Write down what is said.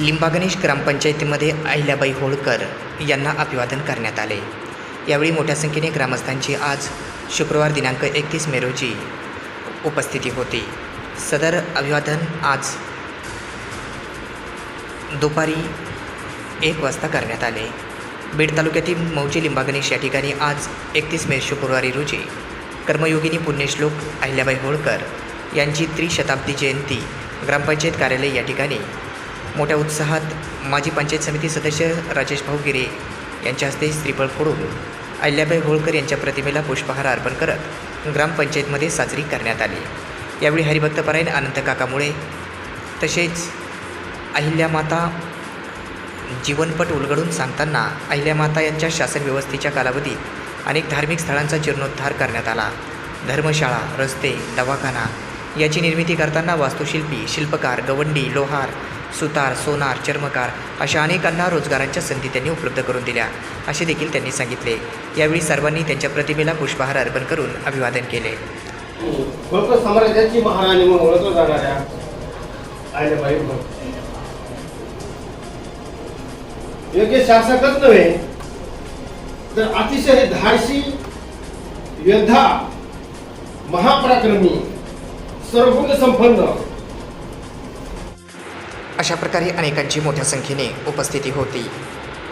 लिंबागणेश ग्रामपंचायतीमध्ये अहिल्याबाई होळकर यांना अभिवादन करण्यात आले. यावेळी मोठ्या संख्येने ग्रामस्थांची आज शुक्रवार दिनांक एकतीस मे रोजी उपस्थिती होती. सदर अभिवादन आज दुपारी एक वाजता करण्यात आले. बीड तालुक्यातील मौजी लिंबागणेश या ठिकाणी आज एकतीस मे शुक्रवारी रोजी कर्मयोगिनी पुण्यश्लोक अहिल्याबाई होळकर यांची त्रिशताब्दी जयंती ग्रामपंचायत कार्यालय या ठिकाणी मोठ्या उत्साहात माजी पंचायत समिती सदस्य राजेश भाऊ गिरे यांच्या हस्ते श्रीफळ फोडून अहिल्याबाई होळकर यांच्या प्रतिमेला पुष्पहार अर्पण करत ग्रामपंचायतमध्ये साजरी करण्यात आली. यावेळी हरिभक्तपरायण अनंत काकामुळे तसेच अहिल्यामाता जीवनपट उलगडून सांगताना अहिल्यामाता यांच्या शासन व्यवस्थेच्या कालावधीत अनेक धार्मिक स्थळांचा जीर्णोद्धार करण्यात आला. धर्मशाळा रस्ते दवाखाना याची निर्मिती करताना वास्तुशिल्पी शिल्पकार गवंडी लोहार सुतार सोनार चर्मकार अशा अनेकांना रोजगारांच्या संधी त्यांनी उपलब्ध करून दिल्या. असे देखील त्यांनी सांगितले. यावेळी सर्वांनी त्यांच्या प्रतिमेला पुष्पहार अर्पण करून अभिवादन केले. साम्राज्याची महाराणी म्हणून ओळखलं जाणाऱ्या अहिल्याबाई होळकर योग्य शासकच नव्हे तर अतिशय धाडशी योद्धा महापराक्रमी सर्वगुण संपन्न अशा प्रकारे अनेकांची मोठ्या संख्येने उपस्थिती होती.